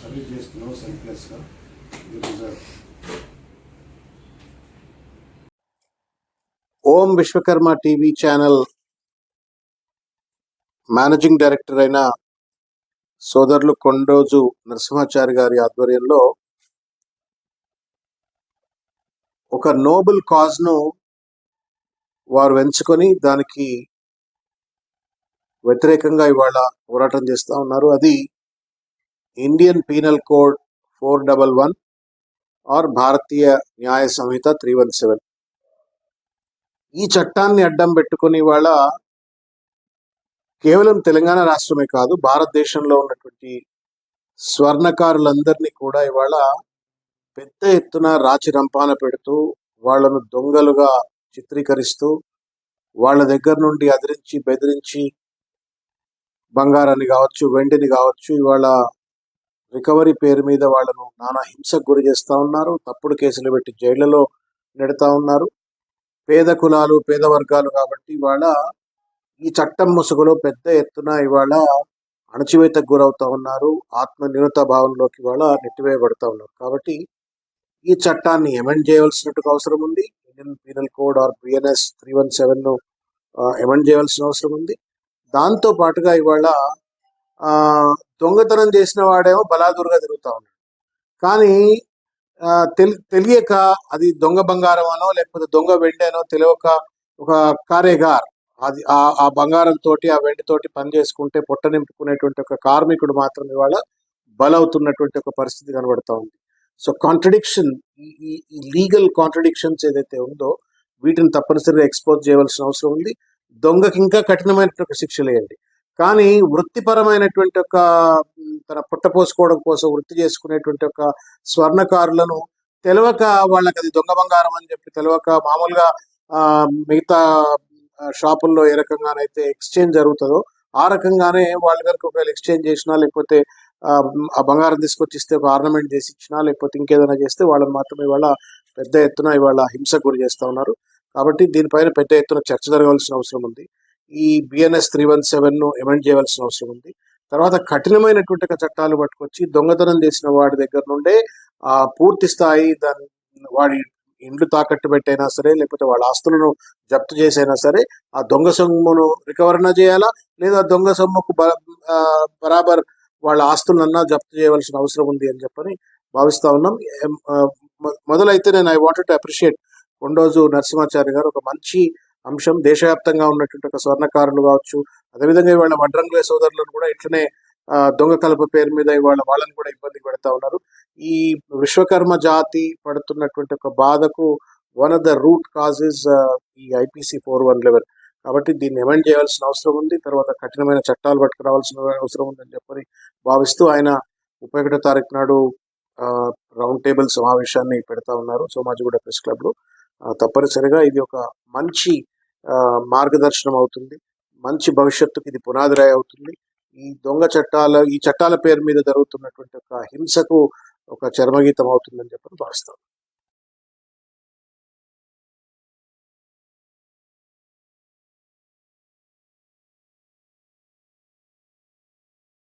Service చేస్తున్నావు సెల్ఫ్లెస్గా you deserve Om Vishwakarma TV channel managing director అయిన సోదరులు కొండోజు నరసింహాచారి గారి ఆధ్వర్యంలో ఒక నోబెల్ కాజ్ను వారు ఎంచుకొని దానికి వ్యతిరేకంగా ఇవాళ పోరాటం చేస్తూ ఉన్నారు. అది Indian penal code four double one or Bharatiya Nyaya Sanhita three one seven ఈ చట్టాన్ని అడ్డం పెట్టుకుని ఇవాళ కేవలం తెలంగాణ రాష్ట్రమే కాదు భారతదేశంలో ఉన్నటువంటి స్వర్ణకారులందరినీ కూడా ఇవాళ పెద్ద ఎత్తున రాచి రంపాన పెడుతూ వాళ్ళను దొంగలుగా చిత్రీకరిస్తూ వాళ్ళ దగ్గర నుండి అదిరించి బెదిరించి బంగారాన్ని కావచ్చు వెండిని కావచ్చు ఇవాళ రికవరీ పేరు మీద వాళ్ళను నానా హింసకు గురి చేస్తూ ఉన్నారు. తప్పుడు కేసులు పెట్టి జైళ్ళలో నెడతా ఉన్నారు. పేద కులాలు పేద వర్గాలు కాబట్టి ఇవాళ ఈ చట్టం ముసుగులో పెద్ద ఎత్తున ఇవాళ అణచివేతకు గురవుతా ఉన్నారు. ఆత్మ న్యూనత భావంలోకి ఇవాళ నెట్టివేయబడతా ఉన్నారు. కాబట్టి ఈ చట్టాన్ని ఎమెండ్ చేయవలసినట్టుగా అవసరం ఉంది. Indian penal code or BNS three one seven amend చేయవలసిన అవసరం ఉంది. దాంతో పాటుగా ఇవాళ ఆ, దొంగతనం చేసిన వాడేమో బలాదురుగా తిరుగుతూ ఉన్నాడు. కానీ తెలి తెలియక అది దొంగ బంగారం అనో లేకపోతే దొంగ వెండేనో తెలియక ఒక కారేగార్ అది ఆ బంగారం తోటి ఆ వెండితోటి పని చేసుకుంటే పొట్ట నింపుకునేటువంటి ఒక కార్మికుడు మాత్రం ఇవాళ బలవుతున్నటువంటి ఒక పరిస్థితి కనబడుతూ ఉంది. సో కాంట్రడిక్షన్ ఈ ఈ లీగల్ కాంట్రడిక్షన్స్ ఏదైతే ఉందో వీటిని తప్పనిసరిగా ఎక్స్పోజ్ చేయవలసిన అవసరం ఉంది. దొంగకి ఇంకా కఠినమైనటువంటి శిక్షలు వేయండి కానీ వృత్తిపరమైనటువంటి ఒక తన పుట్ట పోసుకోవడం కోసం వృత్తి చేసుకునేటువంటి ఒక స్వర్ణకారులను తెలియక వాళ్ళకి అది దొంగ బంగారం అని చెప్పి తెలియక మామూలుగా ఆ, మిగతా షాపుల్లో ఏ రకంగానైతే ఎక్స్చేంజ్ జరుగుతుందో ఆ రకంగానే వాళ్ళ కనుక ఒకవేళ ఎక్స్చేంజ్ చేసినా లేకపోతే ఆ, ఆ బంగారం తీసుకొచ్చి ఇస్తే ఒక ఆర్నమెంట్ చేసి ఇచ్చినా లేకపోతే ఇంకేదైనా చేస్తే వాళ్ళని మాత్రమే ఇవాళ పెద్ద ఎత్తున ఇవాళ హింసకు గురి చేస్తూ ఉన్నారు. కాబట్టి దీనిపైన పెద్ద ఎత్తున చర్చ జరగవలసిన అవసరం ఉంది. ఈ బిఎన్ఎస్ త్రీ వన్ సెవెన్ను ఎమెండ్ చేయవలసిన అవసరం ఉంది. తర్వాత కఠినమైనటువంటి చట్టాలు పట్టుకొచ్చి దొంగతనం చేసిన వాడి దగ్గర నుండే ఆ పూర్తి స్థాయి దాని వాడి ఇండ్లు తాకట్టు పెట్టైనా సరే లేకపోతే వాళ్ళ ఆస్తులను జప్తు చేసైనా సరే ఆ దొంగ సొమ్మును రికవరణ చేయాలా? లేదా దొంగ సొమ్ముకు బరాబర్ వాళ్ళ ఆస్తులన్నా జప్తు చేయవలసిన అవసరం ఉంది అని చెప్పని భావిస్తా ఉన్నాం. మొదలైతే నేను I wanted to appreciate Kondoju Narasimhachari garu ఒక మంచి అంశం దేశవ్యాప్తంగా ఉన్నటువంటి ఒక స్వర్ణకారులు కావచ్చు అదేవిధంగా ఇవాళ వడ్రంగులే సోదరులను కూడా ఇట్లనే దొంగ కలప పేరు మీద ఇవాళ వాళ్ళని కూడా ఇబ్బంది పెడతా ఉన్నారు. ఈ విశ్వకర్మ జాతి పడుతున్నటువంటి ఒక బాధకు one of the root causes ఈ ఐపీసీ ఫోర్ వన్ లెవెన్ కాబట్టి దీన్ని ఎమెండ్ చేయాల్సిన అవసరం ఉంది. తర్వాత కఠినమైన చట్టాలు పట్టుకురావాల్సిన అవసరం ఉందని చెప్పని భావిస్తూ ఆయన ముప్పై ఒకటో తారీఖు నాడు రౌండ్ టేబుల్ సమావేశాన్ని పెడతా ఉన్నారు. సోమాజిగూడ ప్రెస్ క్లబ్లో తప్పనిసరిగా ఇది ఒక మంచి మార్గదర్శనం అవుతుంది. మంచి భవిష్యత్తుకి ఇది పునాదిరాయి అవుతుంది. ఈ దొంగ చట్టాల ఈ చట్టాల పేరు మీద జరుగుతున్నటువంటి ఒక హింసకు ఒక చర్మగీతం అవుతుందని చెప్పని భావిస్తాను.